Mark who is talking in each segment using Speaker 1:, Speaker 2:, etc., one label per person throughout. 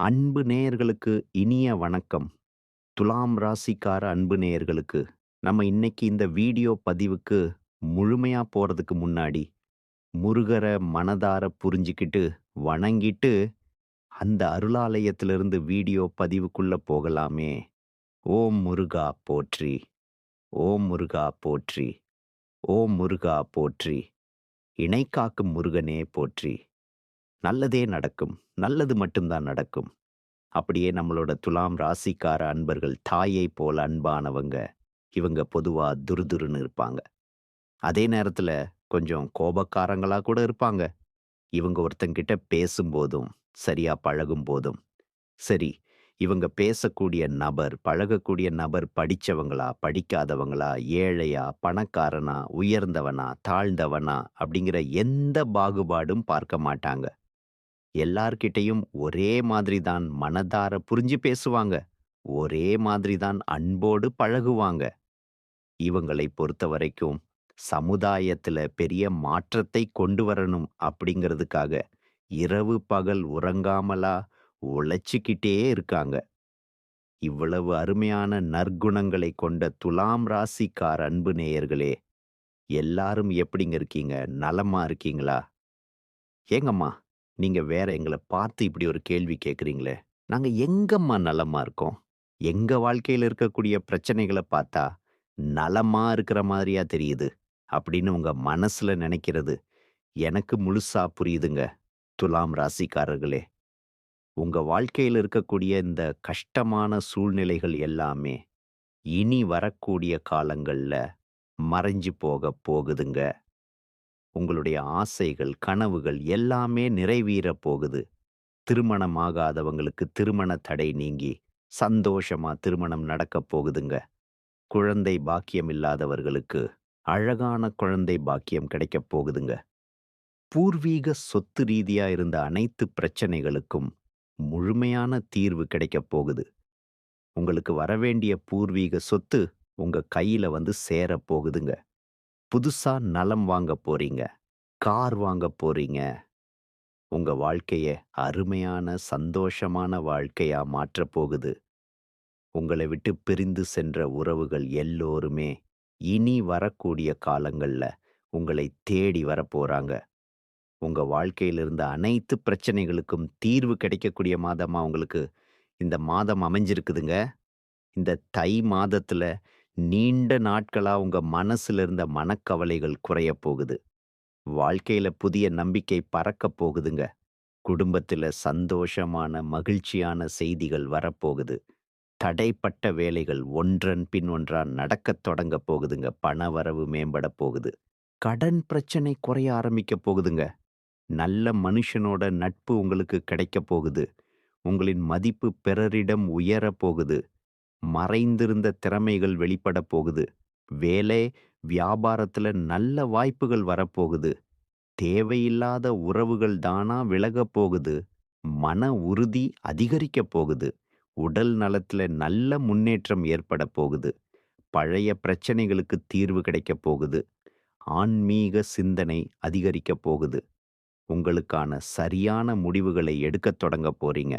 Speaker 1: அன்பு நேயர்களுக்கு இனிய வணக்கம். துலாம் ராசிக்கார அன்பு நேயர்களுக்கு, நம்ம இன்னைக்கு இந்த வீடியோ பதிவுக்கு முழுமையா போறதுக்கு முன்னாடி, முருகர மனதார புரிஞ்சுக்கிட்டு, வணங்கிட்டு, அந்த அருளாலயத்திலிருந்து வீடியோ பதிவுக்குள்ள போகலாமே. ஓம் முருகா போற்றி! ஓம் முருகா போற்றி! ஓம் முருகா போற்றி! இணை காக்கும் முருகனே போற்றி! நல்லதே நடக்கும். நல்லது மட்டும்தான் நடக்கும். அப்படியே நம்மளோட துலாம் ராசிக்கார அன்பர்கள் தாயை போல அன்பானவங்க. இவங்க பொதுவா துருதுருன்னு இருப்பாங்க. அதே நேரத்துல கொஞ்சம் கோபக்காரங்களா கூட இருப்பாங்க. இவங்க ஒருத்தங்கிட்ட பேசும்போதும், சரியா பழகும்போதும். சரி, இவங்க பேசக்கூடிய நபர், பழகக்கூடிய நபர் படிச்சவங்களா, படிக்காதவங்களா, ஏழையா, பணக்காரனா, உயர்ந்தவனா, தாழ்ந்தவனா அப்படிங்கிற எந்த பாகுபாடும் பார்க்க மாட்டாங்க. எல்லார்கிட்டயும் ஒரே மாதிரி தான் மனதார புரிஞ்சு பேசுவாங்க. ஒரே மாதிரி தான் அன்போடு பழகுவாங்க. இவங்களை பொறுத்தவரைக்கும் சமுதாயத்துல பெரிய மாற்றத்தை கொண்டு வரணும் அப்படிங்கிறதுக்காக இரவு பகல் உறங்காமலா உழைச்சிக்கிட்டே இருக்காங்க. இவ்வளவு அருமையான நற்குணங்களை கொண்ட துலாம் ராசிக்கார் அன்பு நேயர்களே, எல்லாரும் எப்படிங்க இருக்கீங்க? நலமா இருக்கீங்களா? ஏங்கம்மா, நீங்க வேற எங்கள பார்த்து இப்படி ஒரு கேள்வி கேட்குறீங்களே! நாங்க எங்கம்மா நலமா இருக்கோம்? எங்க வாழ்க்கையில இருக்கக்கூடிய பிரச்சனைகள பார்த்தா, நலமா இருக்கிற மாதிரியா தெரியுது. அப்படின்னு உங்க மனசுல நினைக்கிறது, எனக்கு முழுசா புரியுதுங்க. துலாம் ராசிக்காரர்களே! உங்க வாழ்க்கையில இருக்கக்கூடிய இந்த கஷ்டமான சூழ்நிலைகள் எல்லாமே, இனி வரக்கூடிய காலங்கள்ல மறைஞ்சு போகப் போகுதுங்க. உங்களுடைய ஆசைகள், கனவுகள் எல்லாமே நிறைவேறப் போகுது. திருமணமாகாதவங்களுக்கு திருமண தடை நீங்கி, சந்தோஷமா திருமணம் நடக்கப் போகுதுங்க. குழந்தை பாக்கியம் இல்லாதவர்களுக்கு, அழகான குழந்தை பாக்கியம் கிடைக்கப் போகுதுங்க. பூர்வீக சொத்து ரீதியா இருந்த அனைத்து பிரச்சனைகளுக்கும் முழுமையான தீர்வு கிடைக்கப் போகுது. உங்களுக்கு வரவேண்டிய பூர்வீக சொத்து உங்க கையில வந்து சேரப் போகுதுங்க. புதுசா நலம் வாங்கப் போறீங்க. கார் வாங்கப் போறீங்க. உங்க வாழ்க்கைய அருமையான, சந்தோஷமான வாழ்க்கையா மாற்றப் போகுது. உங்கள விட்டு பிரிந்து சென்ற உறவுகள் எல்லோருமே, இனி வரக்கூடிய காலங்கள்ல உங்களை தேடி வரப்போறாங்க. உங்க வாழ்க்கையில இருந்த அனைத்து பிரச்சனைகளுக்கும் தீர்வு கிடைக்கக்கூடிய மாதமா உங்களுக்கு இந்த மாதம் அமைஞ்சிருக்குதுங்க. இந்த தை மாதத்துல நீண்ட நாட்களா உங்க மனசுல இருந்த மனக்கவலைகள் குறைய போகுது. வாழ்க்கையில புதிய நம்பிக்கை பறக்கப் போகுதுங்க. குடும்பத்துல சந்தோஷமான, மகிழ்ச்சியான செய்திகள் வரப்போகுது. தடைப்பட்ட வேலைகள் ஒன்றன் பின் ஒன்றா நடக்கத் தொடங்கப் போகுதுங்க. பணவரவு மேம்படப் போகுது. கடன் பிரச்சனை குறைய ஆரம்பிக்கப் போகுதுங்க. நல்ல மனுஷனோட நட்பு உங்களுக்கு கிடைக்கப் போகுது. உங்களின் மதிப்பு பிறரிடம் உயரப் போகுது. மறைந்திருந்த திறமைகள் வெளிப்படப் போகுது. வேலை, வியாபாரத்துல நல்ல வாய்ப்புகள் வரப்போகுது. தேவையில்லாத உறவுகள் தானா விலகப் போகுது. மன உறுதி அதிகரிக்கப் போகுது. உடல் நலத்துல நல்ல முன்னேற்றம் ஏற்படப் போகுது. பழைய பிரச்சனைகளுக்கு தீர்வு கிடைக்கப் போகுது. ஆன்மீக சிந்தனை அதிகரிக்கப் போகுது. உங்களுக்கான சரியான முடிவுகளை எடுக்கத் தொடங்கப் போறீங்க.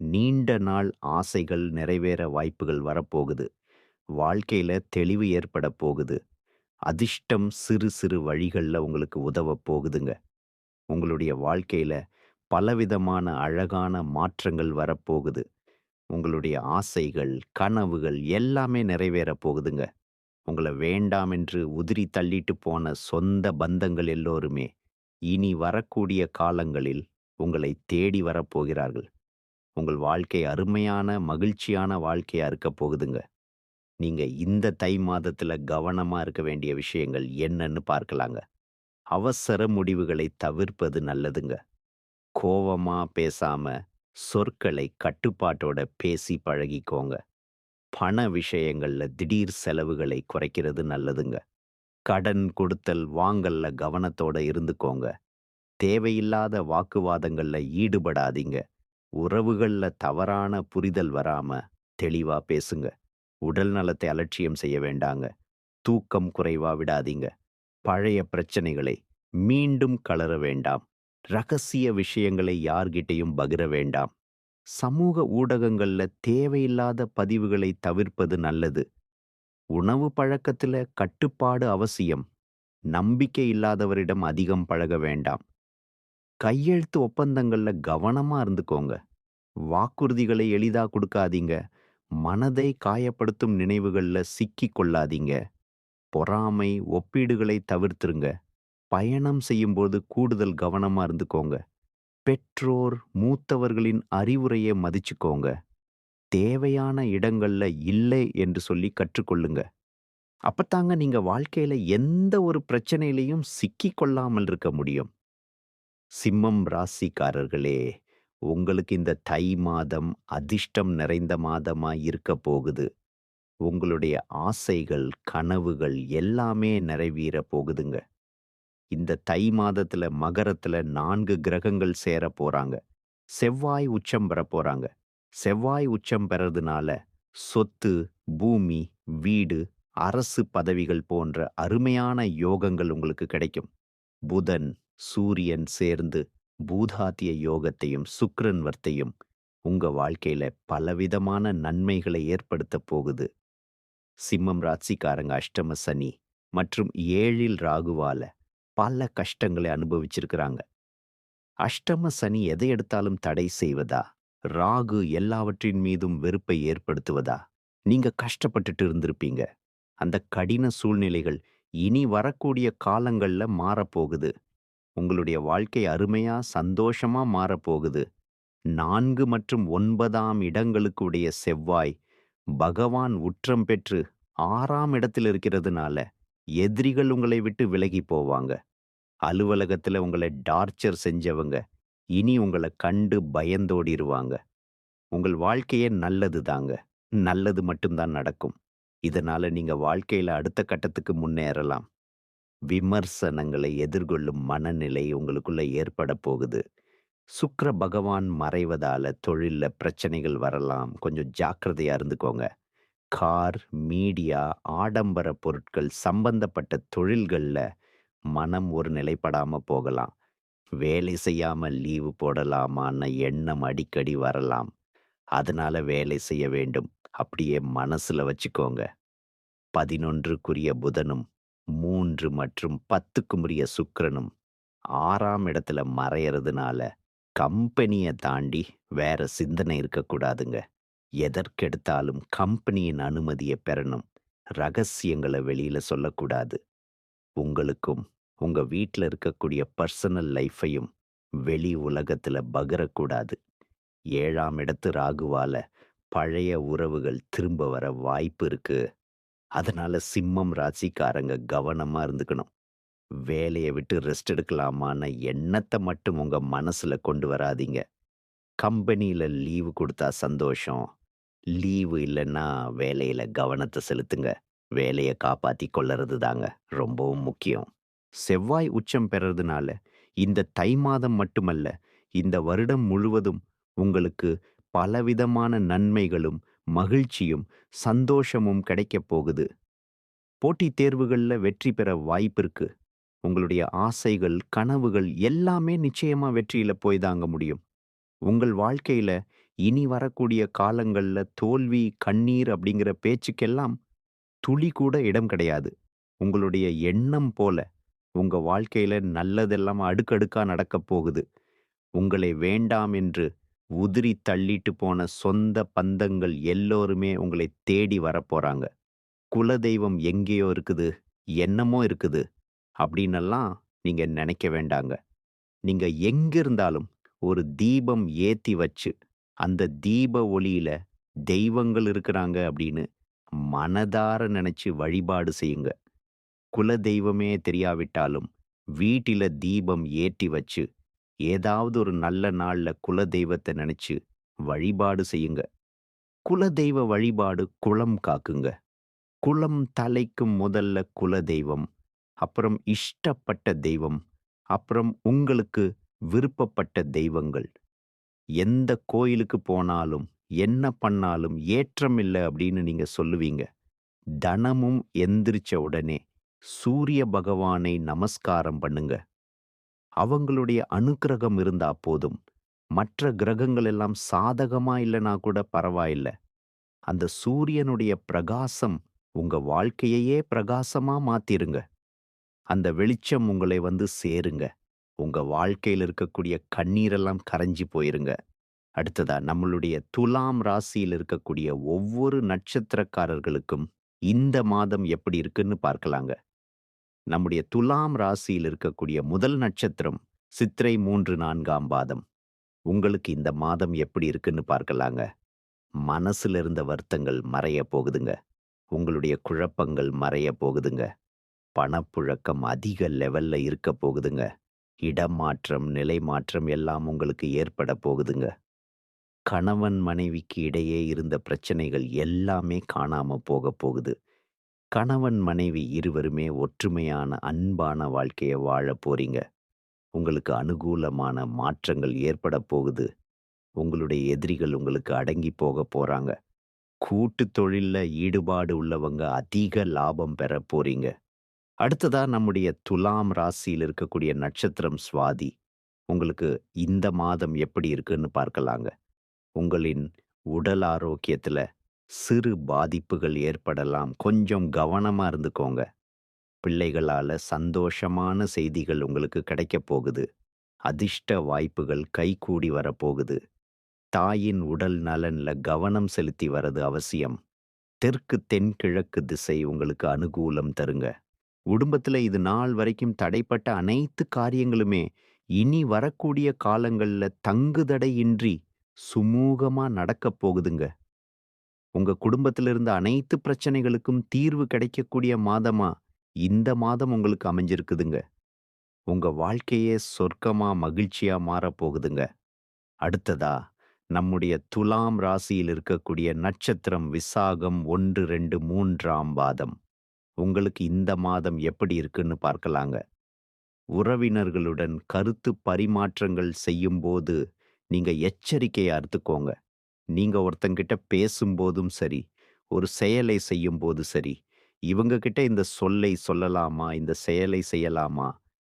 Speaker 1: நீண்ட நாள் ஆசைகள் நிறைவேற வாய்ப்புகள் வரப்போகுது. வாழ்க்கையில தெளிவு ஏற்படப் போகுது. அதிர்ஷ்டம் சிறு சிறு வழிகள்ல உங்களுக்கு உதவப் போகுதுங்க. உங்களுடைய வாழ்க்கையில் பலவிதமான அழகான மாற்றங்கள் வரப்போகுது. உங்களுடைய ஆசைகள், கனவுகள் எல்லாமே நிறைவேறப் போகுதுங்க. உங்கள வேண்டாம் என்று உதிரி தள்ளிட்டு போன சொந்த பந்தங்கள் எல்லோருமே, இனி வரக்கூடிய காலங்களில் உங்களை தேடி வரப்போகிறார்கள். உங்கள் வாழ்க்கை அருமையான, மகிழ்ச்சியான வாழ்க்கையா இருக்க போகுதுங்க. நீங்க இந்த தை மாதத்துல கவனமா இருக்க வேண்டிய விஷயங்கள் என்னன்னு பார்க்கலாங்க. அவசர முடிவுகளை தவிர்ப்பது நல்லதுங்க. கோவமா பேசாம, சொற்களை கட்டுப்பாட்டோட பேசி பழகிக்கோங்க. பண விஷயங்கள்ல திடீர் செலவுகளை குறைக்கிறது நல்லதுங்க. கடன் கொடுத்தல், வாங்கல்ல கவனத்தோட இருந்துக்கோங்க. தேவையில்லாத வாக்குவாதங்கள்ல ஈடுபடாதீங்க. உறவுகள்ல தவறான புரிதல் வராம தெளிவா பேசுங்க. உடல் நலத்தை அலட்சியம் செய்ய வேண்டாங்க. தூக்கம் குறைவா விடாதீங்க. பழைய பிரச்சனைகளை மீண்டும் கலர வேண்டாம். ரகசிய விஷயங்களை யார்கிட்டயும் பகிர வேண்டாம். சமூக ஊடகங்கள்ல தேவையில்லாத பதிவுகளை தவிர்ப்பது நல்லது. உணவு பழக்கத்துல கட்டுப்பாடு அவசியம். நம்பிக்கை இல்லாதவரிடம் அதிகம் பழக வேண்டாம். கையெழுத்து ஒப்பந்தங்கள்ல கவனமா இருந்துக்கோங்க. வாக்குறுதிகளை எளிதா குடுக்காதீங்க. மனதை காயப்படுத்தும் நினைவுகள்ல சிக்கிக் கொள்ளாதீங்க. பொறாமை, ஒப்பீடுகளை தவிர்த்துருங்க. பயணம் செய்யும்போது கூடுதல் கவனமா இருந்துக்கோங்க. பெற்றோர், மூத்தவர்களின் அறிவுரையை மதிச்சுக்கோங்க. தேவையான இடங்கள்ல இல்லை என்று சொல்லி கற்றுக்கொள்ளுங்க. அப்பத்தாங்க நீங்க வாழ்க்கையில எந்த ஒரு பிரச்சனையிலயும் சிக்கிக் கொள்ளாமல் இருக்க முடியும். சிம்மம் ராசிக்காரர்களே, உங்களுக்கு இந்த தை மாதம் அதிர்ஷ்டம் நிறைந்த மாதமா இருக்க போகுது. உங்களுடைய ஆசைகள், கனவுகள் எல்லாமே நிறைவேற போகுதுங்க. இந்த தை மாதத்துல மகரத்துல நான்கு கிரகங்கள் சேரப் போறாங்க. செவ்வாய் உச்சம் பெறப் போறாங்க. செவ்வாய் உச்சம் பெறதுனால சொத்து, பூமி, வீடு, அரசு பதவிகள் போன்ற அருமையான யோகங்கள் உங்களுக்கு கிடைக்கும். புதன், சூரியன் சேர்ந்து பூதாத்திய யோகத்தையும், சுக்ரன் வர்த்தையும் உங்க வாழ்க்கையில பலவிதமான நன்மைகளை ஏற்படுத்தப் போகுது. சிம்மம் ராசிக்காரங்க அஷ்டம சனி மற்றும் ஏழில் ராகுவால பல கஷ்டங்களை அனுபவிச்சிருக்கிறாங்க. அஷ்டம சனி எதை எடுத்தாலும் தடை செய்வதா? ராகு எல்லாவற்றின் மீதும் வெறுப்பை ஏற்படுத்துவதா? நீங்க கஷ்டப்பட்டுட்டு இருந்திருப்பீங்க. அந்த கடின சூழ்நிலைகள் இனி வரக்கூடிய காலங்கள்ல மாறப்போகுது. உங்களுடைய வாழ்க்கை அருமையா, சந்தோஷமா மாறப்போகுது. நான்கு மற்றும் ஒன்பதாம் இடங்களுக்கு உடைய செவ்வாய், பகவான் உற்றம் பெற்று ஆறாம் இடத்தில் இருக்கிறதுனால, எதிரிகள் உங்களை விட்டு விலகிப் போவாங்க. அலுவலகத்துல உங்களை டார்ச்சர் செஞ்சவங்க, இனி உங்கள கண்டு பயந்தோடிருவாங்க. உங்கள் வாழ்க்கையே நல்லது தாங்க. நல்லது மட்டும் தான் நடக்கும். இதனால நீங்க வாழ்க்கையில அடுத்த கட்டத்துக்கு முன்னேறலாம். விமர்சனங்களை எதிர்கொள்ளும் மனநிலை உங்களுக்குள்ள ஏற்படப் போகுது. சுக்கிர பகவான் மறைவதால தொழில்ல பிரச்சனைகள் வரலாம். கொஞ்சம் ஜாக்கிரதையா இருந்துக்கோங்க. கார், மீடியா, ஆடம்பர பொருட்கள் சம்பந்தப்பட்ட தொழில்கள்ல மனம் ஒரு நிலைப்படாம போகலாம். வேலை செய்யாம லீவு போடலாமான்னு எண்ணம் அடிக்கடி வரலாம். அதனால வேலை செய்ய வேண்டும். அப்படியே மனசுல வச்சுக்கோங்க. 11க்குரிய புதனும், 3 மற்றும் 10க்குரிய சுக்கிரனும் ஆறாம் இடத்துல மறையறதுனால, கம்பெனிய தாண்டி வேற சிந்தனை இருக்கக்கூடாதுங்க. எதற்கெடுத்தாலும் கம்பெனியின் அனுமதிய பெறணும். ரகசியங்கள வெளியில சொல்லக்கூடாது. உங்களுக்கும், உங்க வீட்டில் இருக்கக்கூடிய பர்சனல் லைஃபையும் வெளி உலகத்துல பகிரக்கூடாது. ஏழாம் இடத்து ராகுவால பழைய உறவுகள் திரும்ப வர வாய்ப்பு இருக்கு. அதனால சிம்மம் ராசிக்காரங்க கவனமா இருந்துக்கணும். வேலைய விட்டு ரெஸ்ட் எடுக்கலாமான்னு எண்ணத்த மட்டும் உங்க மனசுல கொண்டு வராதீங்க. கம்பெனியில லீவு குடுத்தா சந்தோஷம். லீவு இல்லன்னா வேலையில கவனத்த செலுத்துங்க. வேலைய காப்பாத்திக் கொள்ளறது தாங்க ரொம்பவும் முக்கியம். செவ்வாய் உச்சம் பெறதுனால இந்த தை மாதம் மட்டுமல்ல, இந்த வருடம் முழுவதும் உங்களுக்கு பலவிதமான நன்மைகளும், மகிழ்ச்சியும், சந்தோஷமும் கிடைக்கப் போகுது. போட்டித் தேர்வுகள்ல வெற்றி பெற வாய்ப்பிருக்கு. உங்களுடைய ஆசைகள், கனவுகள் எல்லாமே நிச்சயமா வெற்றியில போய் தாங்க முடியும். உங்கள் வாழ்க்கையில இனி வரக்கூடிய காலங்கள்ல தோல்வி, கண்ணீர் அப்படிங்கிற பேச்சுக்கெல்லாம் துளி கூட இடம் கிடையாது. உங்களுடைய எண்ணம் போல உங்க வாழ்க்கையில நல்லதெல்லாம் அடுக்கடுக்கா நடக்கப் போகுது. உங்களை வேண்டாம் என்று உதிரி தள்ளிட்டு போன சொந்த பந்தங்கள் எல்லோருமே உங்களைத் தேடி வரப்போறாங்க. குலதெய்வம் எங்கேயோ இருக்குது, என்னமோ இருக்குது அப்படின்னெல்லாம் நீங்க நினைக்க வேண்டாங்க. நீங்க எங்கிருந்தாலும் ஒரு தீபம் ஏத்தி வச்சு, அந்த தீப ஒளியில தெய்வங்கள் இருக்கிறாங்க அப்படின்னு மனதார நினைச்சு வழிபாடு செய்யுங்க. குலதெய்வமே தெரியாவிட்டாலும், வீட்டில தீபம் ஏற்றி வச்சு, ஏதாவது ஒரு நல்ல நாள்ல குலதெய்வத்த நினைச்சு வழிபாடு செய்யுங்க. குலதெய்வ வழிபாடு குலம் காக்குங்க. குலம் தலைக்கும் முதல்ல குலதெய்வம், அப்புறம் இஷ்டப்பட்ட தெய்வம், அப்புறம் உங்களுக்கு விருப்பப்பட்ட தெய்வங்கள். எந்த கோயிலுக்கு போனாலும், என்ன பண்ணாலும் ஏற்றம் இல்லை அப்படின்னு நீங்க சொல்லுவீங்க. தனமும் எந்திரிச்ச உடனே சூரிய பகவானை நமஸ்காரம் பண்ணுங்க. அவங்களுடைய அனுக்கிரகம் இருந்தா போதும். மற்ற கிரகங்கள் எல்லாம் சாதகமா இல்லைனா கூட பரவாயில்ல. அந்த சூரியனுடைய பிரகாசம் உங்க வாழ்க்கையையே பிரகாசமா மாத்திருங்க. அந்த வெளிச்சம் உங்களை வந்து சேருங்க. உங்க வாழ்க்கையில இருக்கக்கூடிய கண்ணீரெல்லாம் கரைஞ்சு போயிருங்க. அடுத்ததா நம்மளுடைய துலாம் ராசியில் இருக்கக்கூடிய ஒவ்வொரு நட்சத்திரக்காரர்களுக்கும் இந்த மாதம் எப்படி இருக்குன்னு பார்க்கலாங்க. நம்முடைய துலாம் ராசியில் இருக்கக்கூடிய முதல் நட்சத்திரம் சித்திரை மூன்று நான்காம் பாதம். உங்களுக்கு இந்த மாதம் எப்படி இருக்குன்னு பார்க்கலாங்க. மனசுல இருந்த வருத்தங்கள் மறைய போகுதுங்க. உங்களுடைய குழப்பங்கள் மறைய போகுதுங்க. பணப்புழக்கம் அதிக லெவல்ல இருக்க போகுதுங்க. இடமாற்றம், நிலை மாற்றம் எல்லாம் உங்களுக்கு ஏற்பட போகுதுங்க. கணவன் மனைவிக்கு இடையே இருந்த பிரச்சனைகள் எல்லாமே காணாம போக போகுது. கணவன் மனைவி இருவருமே ஒற்றுமையான, அன்பான வாழ்க்கைய வாழப் போறீங்க. உங்களுக்கு அனுகூலமான மாற்றங்கள் ஏற்பட போகுது. உங்களுடைய எதிரிகள் உங்களுக்கு அடங்கி போக போறாங்க. கூட்டு தொழில்ல ஈடுபாடு உள்ளவங்க அதிக லாபம் பெற போறீங்க. அடுத்ததா நம்முடைய துலாம் ராசியில் இருக்கக்கூடிய நட்சத்திரம் சுவாதி. உங்களுக்கு இந்த மாதம் எப்படி இருக்குன்னு பார்க்கலாங்க. உங்களின் உடல் ஆரோக்கியத்துல சிறு பாதிப்புகள் ஏற்படலாம். கொஞ்சம் கவனமா இருந்துக்கோங்க. பிள்ளைகளால சந்தோஷமான செய்திகள் உங்களுக்கு கிடைக்கப் போகுது. அதிர்ஷ்ட வாய்ப்புகள் கைகூடி வரப்போகுது. தாயின் உடல் நலன்ல கவனம் செலுத்தி வரது அவசியம். தெற்கு தென்கிழக்கு திசை உங்களுக்கு அனுகூலம் தருங்க. குடும்பத்துல இது நாள் வரைக்கும் தடைப்பட்ட அனைத்து காரியங்களுமே இனி வரக்கூடிய காலங்கள்ல தங்குதடையின்றி சுமூகமா நடக்கப் போகுதுங்க. உங்க குடும்பத்தில் இருந்த அனைத்து பிரச்சனைகளுக்கும் தீர்வு கிடைக்கக்கூடிய மாதமா இந்த மாதம் உங்களுக்கு அமைஞ்சிருக்குதுங்க. உங்க வாழ்க்கையே சொர்க்கமா, மகிழ்ச்சியா மாறப் போகுதுங்க. அடுத்ததா நம்முடைய துலாம் ராசியில் இருக்கக்கூடிய நட்சத்திரம் விசாகம் 1, 2, 3ஆம் பாதம். உங்களுக்கு இந்த மாதம் எப்படி இருக்குன்னு பார்க்கலாங்க. உறவினர்களுடன் கருத்து பரிமாற்றங்கள் செய்யும்போது நீங்க எச்சரிக்கையா அறுத்துக்கோங்க நீங்க ஒருத்தங்கிட்ட பேசும்போதும் சரி, ஒரு செயலை செய்யும்போது சரி, இவங்கக்கிட்ட இந்த சொல்லை சொல்லலாமா? இந்த செயலை செய்யலாமா?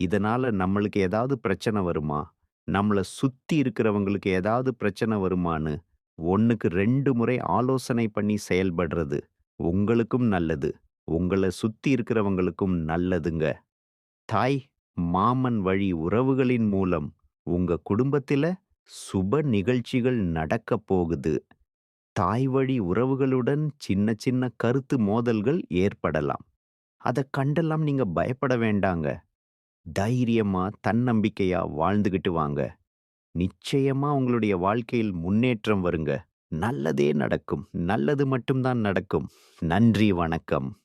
Speaker 1: இதனால நம்மளுக்கு ஏதாவது பிரச்சனை வருமா? நம்மள சுத்தி இருக்கிறவங்களுக்கு ஏதாவது பிரச்சனை வருமான்னு 1க்கு 2 முறை ஆலோசனை பண்ணி செயல்படுறது உங்களுக்கும் நல்லது. உங்கள சுத்தி இருக்கிறவங்களுக்கும் நல்லதுங்க. தாய், மாமன் வழி உறவுகளின் மூலம் உங்க குடும்பத்தில் சுப நிகழ்ச்சிகள் நடக்கப் போகுது. தாய் வழி உறவுகளுடன் சின்ன சின்ன கருத்து மோதல்கள் ஏற்படலாம். அதை கண்டெல்லாம் நீங்க பயப்பட வேண்டாங்க. தைரியமா, தன்னம்பிக்கையா வாழ்ந்துகிட்டு வாங்க. நிச்சயமா உங்களுடைய வாழ்க்கையில் முன்னேற்றம் வருங்க. நல்லதே நடக்கும். நல்லது மட்டும் தான் நடக்கும். நன்றி, வணக்கம்.